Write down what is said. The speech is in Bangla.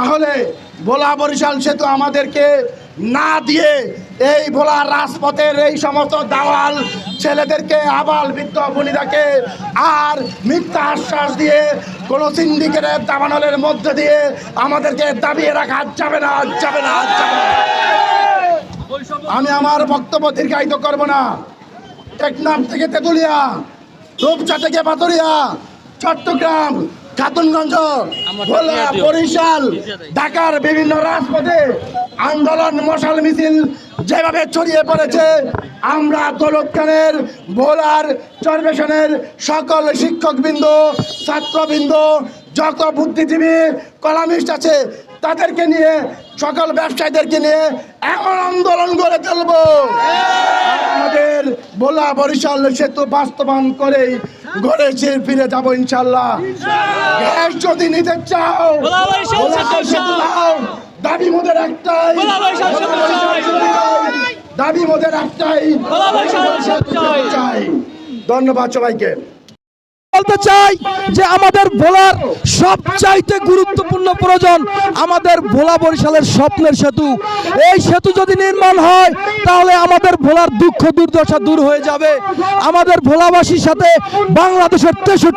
তাহলে ভোলা বরিশাল সেতু আমাদেরকে না দিয়ে এই ভোলা রাজপথের এই সমস্ত দাওয়াল ছেলেদেরকে, আবাল বৃদ্ধ বনিদাকে আর মিথ্যা আশ্বাস দিয়ে কোনো সিন্ডিকেটের দাবানলের মধ্যে দিয়ে আমাদেরকে দাবিয়ে রাখা যাবে না যাবে না না। আমি আমার বক্তব্য দীর্ঘায়িত করব না। টেকনাম থেকে তেতুলিয়া, রূপচা থেকে পাতুরিয়া চট্টগ্রাম খাতুনগঞ্জ ভোলা বরিশাল ঢাকার বিভিন্ন রাজপথে আন্দোলন মশাল মিছিল যেভাবে ছড়িয়ে পড়েছে আমরা দৌলত খানের ভোলার চরবেশনের সকল শিক্ষকবৃন্দ ছাত্রবৃন্দ যত বুদ্ধিজীবী কলামিস্ট আছে তাদেরকে নিয়ে সকল ব্যবসায়ীদেরকে নিয়ে এমন আন্দোলন গড়ে তুলবো। আমাদের ভোলা বরিশাল সেতু বাস্তবায়ন করে ঘরে সে ফিরে যাব ইনশাল্লাহ। গ্যাস যদি নিতে চাও সেতু। দাবি মোদের একটাই। দাবি মোদের একটাই। ধন্যবাদ সবাইকে। বলতে চাই যে আমাদের ভোলার সবচাইতে গুরুত্বপূর্ণ প্রয়োজন আমাদের ভোলা বরিশালের স্বপ্নের সেতু। এই সেতু যদি নির্মাণ হয়, তাহলে আমাদের ভোলার দুঃখ দুর্দশা দূর হয়ে যাবে। আমাদের ভোলাবাসীর সাথে বাংলাদেশের তেষট্টি